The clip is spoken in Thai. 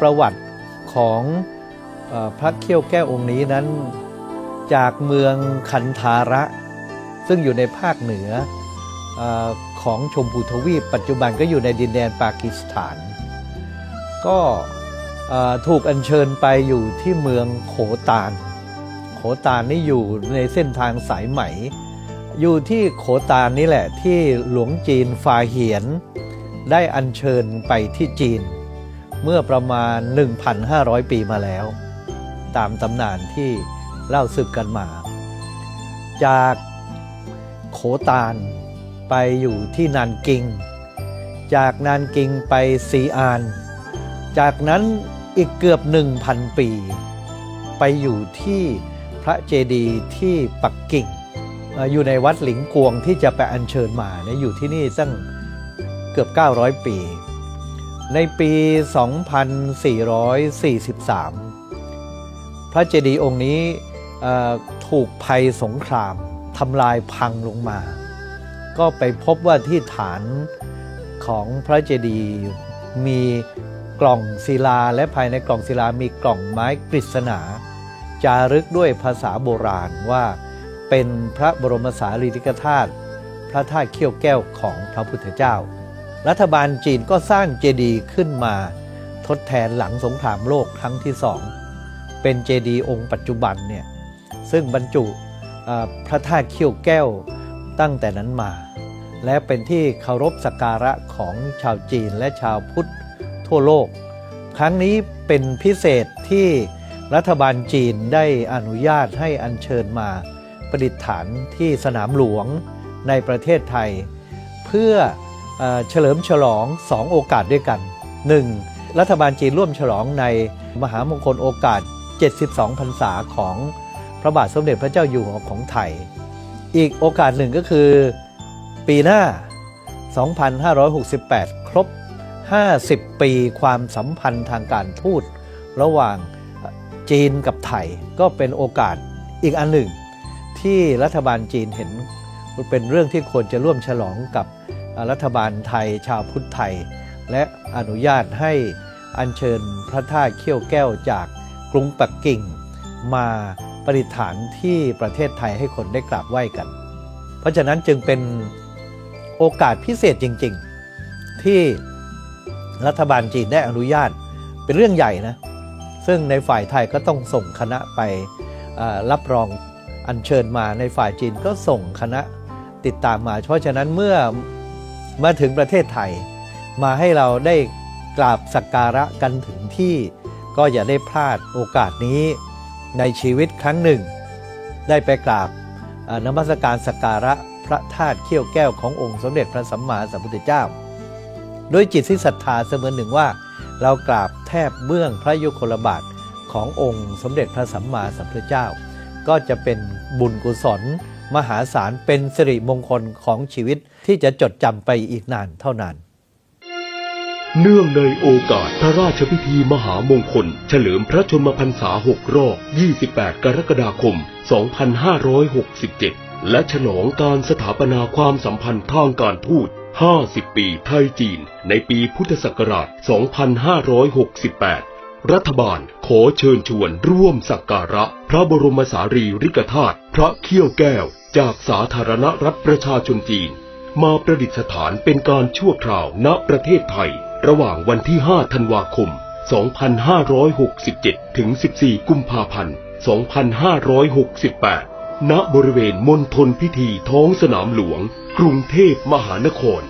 ประวัติของพระเขี้ยวแก้วองค์นี้นั้นจากเมืองคันธาระ ซึ่งอยู่ในภาคเหนืออของชมพูทวีป ปัจจุบันก็อยู่ในดินแดนปากีสถาน ก็ถูกอัญเชิญไปอยู่ที่เมืองโขตาน โขตานนี่อยู่ในเส้นทางสายไหม อยู่ที่โขตานนี่แหละที่หลวงจีนฟาเหียน ได้อัญเชิญไปที่จีน เมื่อประมาณ 1,500 ปีมาแล้ว ตามตำนานที่เล่าสืบกันมา จากโขตานไปอยู่ที่นานกิง จากนานกิงไปซีอาน จากนั้นอีกเกือบ 1,000 ปี ไปอยู่ที่พระเจดีย์ที่ปักกิ่งเอ่ออยู่ในวัดหลิงกวงที่จะไปอัญเชิญมาเนี่ยอยู่ที่นี่ตั้งเกือบ 900 ปี ในปี 2443 พระเจดีย์องค์นี้ถูกภัยสงครามทำลายพังลงมา ก็ไปพบว่าที่ฐานของพระเจดีย์มีกล่องศิลาและภายในกล่องศิลามีกล่องไม้กฤษณา จารึกด้วยภาษาโบราณว่าเป็นพระบรมสารีริกธาตุพระธาตุเขี้ยวแก้วของพระพุทธเจ้า รัฐบาลจีนก็สร้างเจดีย์ขึ้นมา ทดแทนหลังสงครามโลกครั้งที่สองเป็นเจดีย์องค์ปัจจุบันเนี่ยซึ่งบรรจุพระธาตุเขี้ยวแก้วตั้งแต่นั้นมา และเป็นที่เคารพสักการะของชาวจีนและชาวพุทธทั่วโลก ครั้งนี้เป็นพิเศษที่รัฐบาลจีนได้อนุญาตให้อัญเชิญมาประดิษฐานที่สนามหลวงในประเทศไทย เพื่อ เฉลิมฉลอง 2 โอกาสด้วยกัน 1. รัฐบาลจีนร่วมฉลองในมหามงคลโอกาส 72 พรรษาของพระบาทสมเด็จพระเจ้าอยู่หัวของไทย อีกโอกาสหนึ่งก็คือปีหน้า 2568 ครบ 50 ปีความสัมพันธ์ทางการทูตระหว่างจีนกับไทยก็เป็นโอกาสอีกอันหนึ่ง ที่รัฐบาลจีนเห็นเป็นเรื่องที่ควรจะร่วมฉลองกับ รัฐบาลไทยชาวพุทธไทย และอนุญาตให้อัญเชิญพระธาตุเขี้ยวแก้วจากกรุงปักกิ่ง มาประดิษฐานที่ประเทศไทยให้คนได้กราบไหว้กัน เพราะฉะนั้นจึงเป็นโอกาสพิเศษจริง ๆ ที่รัฐบาลจีนได้อนุญาตเป็นเรื่องใหญ่นะ ซึ่งในฝ่ายไทยก็ต้องส่งคณะไปรับรองอัญเชิญมาในฝ่ายจีนก็ส่งคณะติดตามมา เพราะฉะนั้นเมื่อ มาถึงประเทศไทย มาให้เราได้กราบสักการะกันถึงที่ ก็อย่าได้พลาดโอกาสนี้ ในชีวิตครั้งหนึ่ง ได้ไปกราบนมัสการสักการะพระธาตุเขี้ยวแก้วขององค์สมเด็จพระสัมมาสัมพุทธเจ้าด้วยจิตที่ศรัทธาเสมือนหนึ่งว่า เรากราบแทบเบื้องพระยุคลบาทขององค์สมเด็จพระสัมมาสัมพุทธเจ้า ก็จะเป็นบุญกุศล มหาศาลเป็นสิริมงคลของชีวิตที่จะจดจำไปอีกนานเท่านาน เนื่องในโอกาสพระราชพิธีมหามงคล เฉลิมพระชนมพรรษา 6 รอบ 28 กรกฎาคม 2567 และฉลองการสถาปนาความสัมพันธ์ทางการทูต 50 ปีไทยจีน ในปีพุทธศักราช 2568 รัฐบาลขอเชิญชวนร่วมสักการะ พระบรมสารีริกธาตุพระเขี้ยวแก้ว จากสาธารณรัฐประชาชนจีน มาประดิษฐานเป็นการชั่วคราวณประเทศไทย ระหว่างวันที่ 5 ธันวาคม 2567 ถึง 14 กุมภาพันธ์ 2568 ณบริเวณมณฑลพิธีท้องสนามหลวง กรุงเทพมหานคร